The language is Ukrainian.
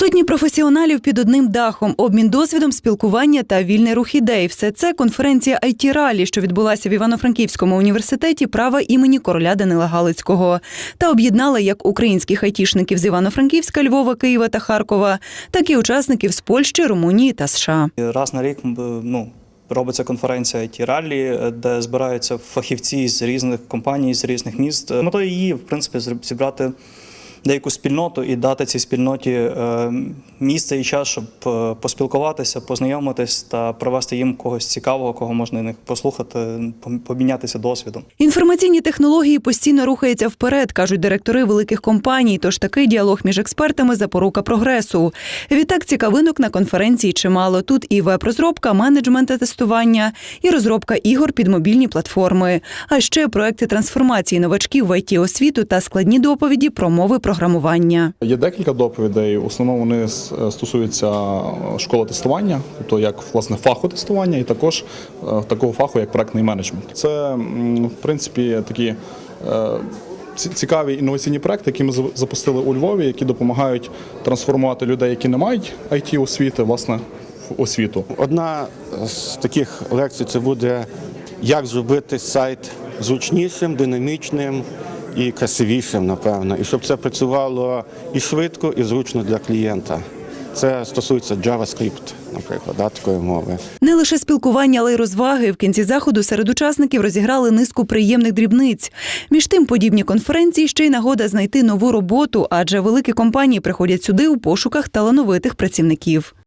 Сотні професіоналів під одним дахом, обмін досвідом, спілкування та вільний рух ідей. Все це конференція it ралі що відбулася в Івано-Франківському університеті права імені короля Данила Галицького, та об'єднала як українських айтішників з Івано-Франківська, Львова, Києва та Харкова, так і учасників з Польщі, Румунії та США. Раз на рік ну, робиться конференція it ралі де збираються фахівці з різних компаній, з різних міст. Метою її, в принципі, зібрати деяку спільноту і дати цій спільноті е, місце і час, щоб е, поспілкуватися, познайомитись та привести їм когось цікавого, кого можна них послухати, помінятися досвідом. Інформаційні технології постійно рухаються вперед, кажуть директори великих компаній. Тож такий діалог між експертами запорука прогресу. Відтак цікавинок на конференції чимало. Тут і веб-розробка, менеджмент та тестування, і розробка ігор під мобільні платформи. А ще проекти трансформації новачків в it освіту та складні доповіді про мови програмування. Є декілька доповідей. В основному вони с- стосуються школи тестування, тобто як власне фаху тестування, і також е, такого фаху, як проектний менеджмент. Це в принципі такі. е, Цікаві інноваційні проекти, які ми за- запустили у Львові, які допомагають трансформувати людей, які не мають it освіти, власне, в освіту. Одна з таких лекцій це буде як зробити сайт зручнішим, динамічним і красивішим, напевно, і щоб це працювало і швидко, і зручно для клієнта. Це стосується JavaScript, наприклад, да, такої мови. Не лише спілкування, але й розваги. В кінці заходу серед учасників розіграли низку приємних дрібниць. Між тим, подібні конференції ще й нагода знайти нову роботу, адже великі компанії приходять сюди у пошуках талановитих працівників.